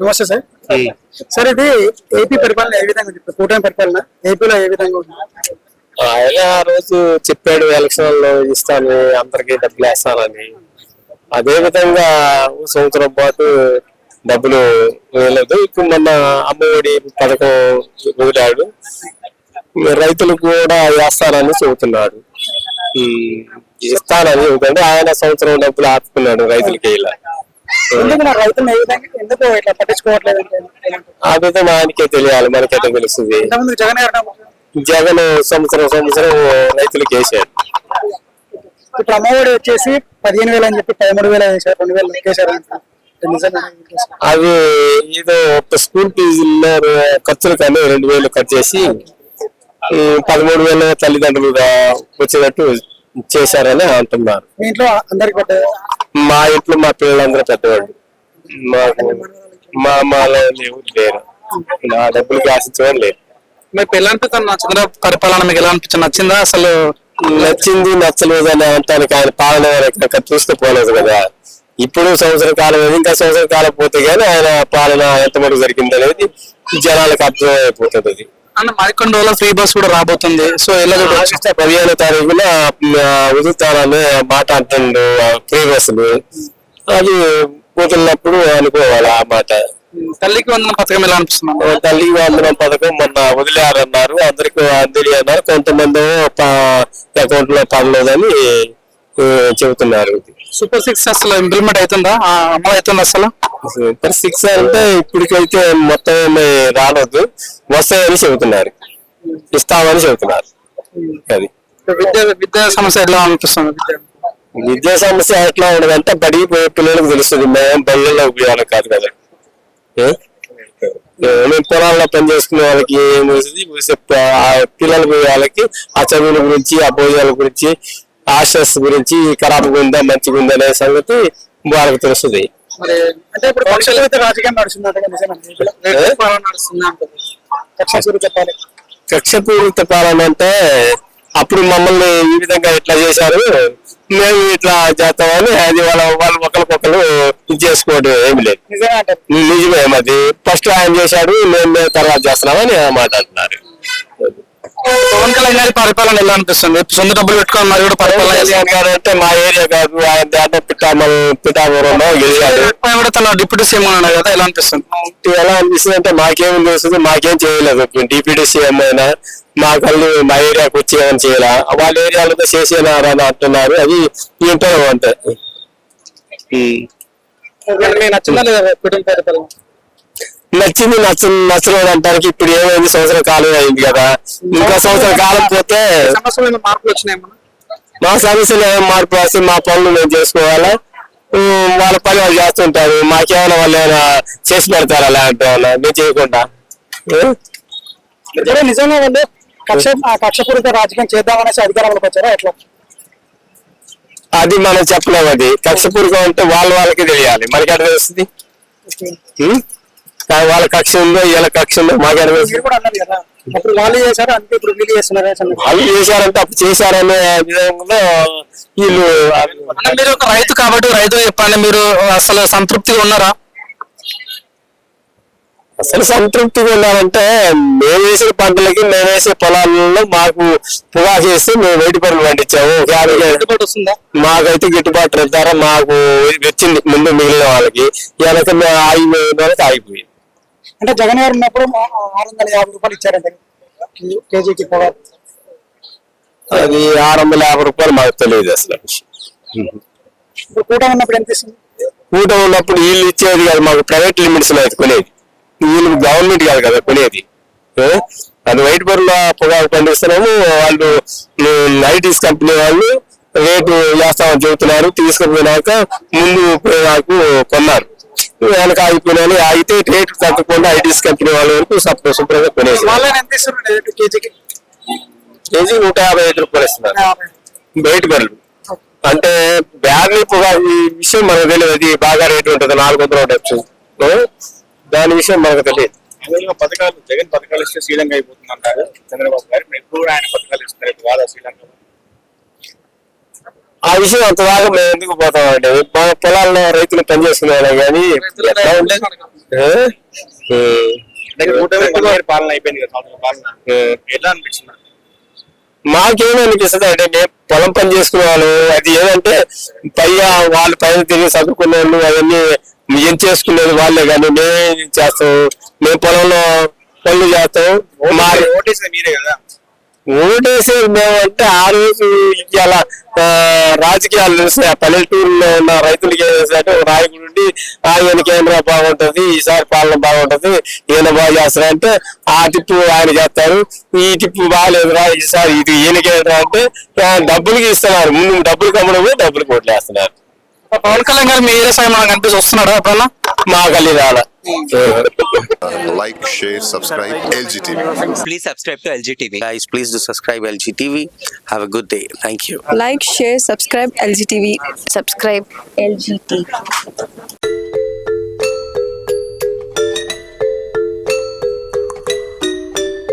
నమస్తే sir. Sir ఇది AP పరిపాలన ఏ విధంగా ఉంది? కూటమి పరిపాలన ఏపీలో ఏ విధంగా ఉంది? ఆయన ఆ రోజు చెప్పాడు ఎలక్షన్లో ఇస్తాను అందరికి డబ్బులు వేస్తానని. అదే విధంగా సంవత్సరం పాటు డబ్బులు వేయలేదు. ఇప్పుడు మొన్న అమ్మఒడి పథకం వదిలాడు. రైతులకు కూడా వేస్తానని చెబుతున్నాడు. ఇస్తానని చెబుతాడు ఆయన సంవత్సరం డబ్బులు ఆపుకున్నాడు రైతులకి ఇలా. విధంగా ఆయనకే తెలియాలి మనకైతే తెలుస్తుంది. జగన్ సంవత్సరం సంవత్సరం రైతులకు వేసాడు ఇప్పుడు అమ్మఒడి వచ్చేసి పదిహేను వేలు అని చెప్పి పదమూడు వేలు వేసారు రెండు వేలు లెక్కేశారు? అవి ఏదో ఒక స్కూల్ ఫీజుల్లో ఖర్చులు కానీ రెండు వేలు ఖర్చు చేసి ఈ పదమూడు వేలు తల్లిదండ్రులుగా వచ్చేటట్టు చేశారని అంటున్నారు. మీ ఇంట్లో అందరికి మా ఇంట్లో మా పిల్లలందరూ పెద్దవాళ్ళు. మా ఎవరు లేరు. నా డబ్బులకి ఆశించడం లేదు మీ పిల్లలకి తన చంద్రబాబు పరిపాలన మీకు ఎలా అనిపించింది? నచ్చిందా అసలు? నచ్చింది నచ్చలేదు అని అంటానికి ఆయన పాలన ఎక్కడ చూసుకుపోలేదు కదా. ఇప్పుడు సంవత్సర కాలం ఇంకా సంవత్సర కాలం పోతే గానీ ఆయన పాలన ఎంతవరకు జరిగింది అనేది జనాలకు అర్థం అయిపోతుంది అది. అన్న మరికొన్ని రోజుల్లో ఫ్రీ బస్ కూడా రాబోతుంది. సో ఎలా ఆగస్టు పదిహేనో తారీఖున వదులుతారని మాట అంటుండు ఫ్రీ బస్సులు అది వదిలినప్పుడు అనుకోవాలి ఆ మాట. తల్లికి వందన పథకం ఎలా అనిపిస్తుంది? ఆ, తల్లి వందనం పథకం మొన్న వదిలేరన్నారు. అందరికి అందిరి అన్నారు. కొంతమంది అకౌంట్లో పడలేదని చెబుతున్నారు. సూపర్ సిక్స్ అసలు ఇంప్లిమెంట్ అవుతుందా? అమలు అవుతుందా అసలు? సూపర్ సిక్స్ అంటే ఇప్పటికైతే మొత్తం రాలేదు. వస్తాయని చెబుతున్నారు. ఇస్తామని చెబుతున్నారు. అది. విద్యా విద్యా సమస్య ఎలా అనిపిస్తుంది? విద్య సమస్య ఎట్లా ఉండదంటే బడికి పోయే పిల్లలకు తెలుస్తుంది. మేము బళ్ళల్లో ఉపయోగాలు కాదు కదా. మేము పొలాల్లో పని చేసుకునే వాళ్ళకి ఏం తెలుస్తుంది? చెప్ప- ఆ పిల్లల వాళ్ళకి ఆ చదువుల గురించి ఆ భోజనాల గురించి హాస్టల్స్ గురించి ఖరాబ్ ఉందా మంచిగా ఉందా అనే సంగతి వాళ్ళకి తెలుస్తుంది. కక్షపూరిత పాలన. అంటే అప్పుడు మమ్మల్ని ఈ విధంగా ఇట్లా చేశారు? మేము ఇట్లా చేస్తామని అది వాళ్ళ వాళ్ళు ఒకరికొకరు చేసుకోవడం ఏమి లేదు. నిజమే అది ఫస్ట్ ఆయన చేశాడు మేము మేము తర్వాత చేస్తున్నామని మాట్లాడుతున్నారు పవన్ కళ్యాణ్ గారి పరిపాలన ఎలా అనిపిస్తుంది? సొంత డబ్బులు పెట్టుకొని మరి కూడా పరిపాలన. కళ్యాణ్ గారు అంటే మా ఏరియా కాదు దాంట్లో పిఠామల్ పిఠాపురంలో గెలిచాడు కూడా తన డిప్యూటీ సీఎం ఉన్నాడు కదా ఎలా అనిపిస్తుంది? ఎలా అనిపిస్తుంది అంటే మాకేం తెలుస్తుంది మాకేం చేయలేదు. డిప్యూటీ సీఎం అయినా మా కళ్ళు మా ఏరియాకి వచ్చి ఏమైనా చేయాలా వాళ్ళ ఏరియాలో చేసేనారా అని అంటున్నారు. అది ఏంటో అంటే. మీకు నచ్చిందా లేదా కుటుంబ పరిపాలన? నచ్చింది నచ్చ నచ్చలేదు అంటానికి ఇప్పుడు ఏమైంది? సంవత్సరం కాలం అయింది కదా. ఇంకా సంవత్సరం కాలం పోతే మార్పులు వచ్చినాయి? మా సమస్యలు ఏం మార్పు వస్తే మా పనులు మేము చేసుకోవాలా? వాళ్ళ పని వాళ్ళు చేస్తుంటారు. మాకేమైనా వాళ్ళు ఏమైనా చేసి పెడతారా అలాంటి ఏమైనా? మేము చేయకుండా. నిజంగా వాళ్ళు కక్ష కక్షపూరిత రాజకీయం చేద్దామనేసి అధికారంలోకి వచ్చారా? ఎట్లా? అది మనం చెప్పలేము అది. కక్షపూర్వకం అంటే వాళ్ళ వాళ్ళకి తెలియాలి. మనకి ఎక్కడ తెలుస్తుంది వాళ్ళ కక్ష ఉందో వీళ్ళ కక్ష ఉందో మాకు అప్పుడు వాళ్ళు చేశారు? అందుకే ఇప్పుడు వీళ్ళు చేస్తున్నారు. వాళ్ళు చేశారంటే అప్పుడు చేశారనే విధంగా వీళ్ళు అన్న మీరు ఒక రైతు కాబట్టి రైతు చెప్పండి మీరు అసలు సంతృప్తిగా ఉన్నారా? అసలు సంతృప్తిగా ఉన్నారంటే మేము వేసిన పంటలకి మేము వేసే పొలాలలో మాకు పొగాకు వేస్తే మేము వేటి పనులు పండించాము మాకైతే గిట్టుబాటు ధర మాకు వచ్చింది ముందు మిగిలిన వాళ్ళకి. వెనక మేము ఆగిపోయిన వాళ్ళకి ఆగిపోయింది. అంటే జగన్ గారు ఉన్నప్పుడు ఆరు వందల యాభై రూపాయలు ఇచ్చారంట కే- కేజీకి పొగాకు అది ఆరు వందల యాభై రూపాయలు మాకు తెలియదు అసలు. ఇప్పుడు కూటమి ఉన్నప్పుడు ఎంత ఇస్తుంది? ఉన్నప్పుడు వీళ్ళు ఇచ్చేది కాదు మాకు ప్రైవేట్ లిమిట్స్లో అయితే కొనేది. వీళ్ళు గవర్నమెంట్ కాదు కదా కొనేది? అది వైట్ బర్లో పొగాకు పండిస్తున్నాము వాళ్ళు ఐటీస్ కంపెనీ వాళ్ళు రేటు వేస్తామని చెబుతున్నారు తీసుకుపోయినాక ముందు పొగాకు కొన్నారు. వెనక ఆగిపోయినా ఆగితే రేటు తగ్గకుండా ఐటీస్ కంపెనీ వాళ్ళ వరకు సప్ శుభ్రంగా కొనేసి వాళ్ళని ఎంత ఇస్తున్నారు కేజీకి? కేజీ నూట యాభై ఐదు రూపాయలు ఇస్తున్నారు. బయట బర్రెలు అంటే బ్యాగ్ విషయం మనకు తెలియదు. అది బాగా రేటు ఉంటుంది. నాలుగు వందలు ఉండొచ్చు ఆ? దాని విషయం మనకు తెలియదు. పథకాలు జగన్ పథకాలు ఇస్తే శ్రీలంక అయిపోతుంది అంటారు చంద్రబాబు గారు. ఇప్పుడు ఎప్పుడు కూడా ఆయన పథకాలు ఇస్తారు ఇప్పుడు కాదా శ్రీలంక. ఆ విషయం అంతదాకా మేము ఎందుకు పోతామండి మా పొలాల్లో రైతులు పనిచేసుకునే వాళ్ళం కానీ ఎట్లా ఇయర్ పాలన అయిపోయింది కదా సంవత్సరం పాలన. మాకేమనిపిస్తుంది అంటే మేము పొలం పని చేసుకునే వాళ్ళు అది ఏదంటే పైగా వాళ్ళు పైన తిరిగి చదువుకునే వాళ్ళు అవన్నీ ఏం చేసుకునేది వాళ్ళే కానీ మేమేం చేస్తాం మేము పొలంలో పనులు చేస్తాం మా మీరే కదా. ఓటేసేది మేము అంటే ఆ రోజు ఇవాళ రాజకీయాలు చూస్తే ఆ పల్లెటూరులో ఉన్న రైతులకి ఏం ఒక నాయకుడు ఉండి ఆయన కేంద్ర బాగుంటది ఈసారి పాలన బాగుంటది ఈయన బాగా చేస్తారంటే ఆ టిప్పు ఆయన చేస్తారు ఈ టిప్పు బాగాలేదురా ఈసారి ఇది ఈయనకేంద్రా అంటే ఆ, డబ్బులకి ఇస్తున్నారు. ముందు డబ్బులు కమ్మడమే డబ్బులు కొట్లేస్తున్నారు పవన్ కళ్యాణ్ గారు మీ ఏరియా సైడ్ మనకు కనిపిస్తూ ఎప్పుడన్నా? మా గల్లి రాల like, share, subscribe, LGTV. Please subscribe to LG TV. Guys, please do subscribe LG TV. Have a good day. Thank you. like, share, subscribe LGTV. Subscribe LGTV.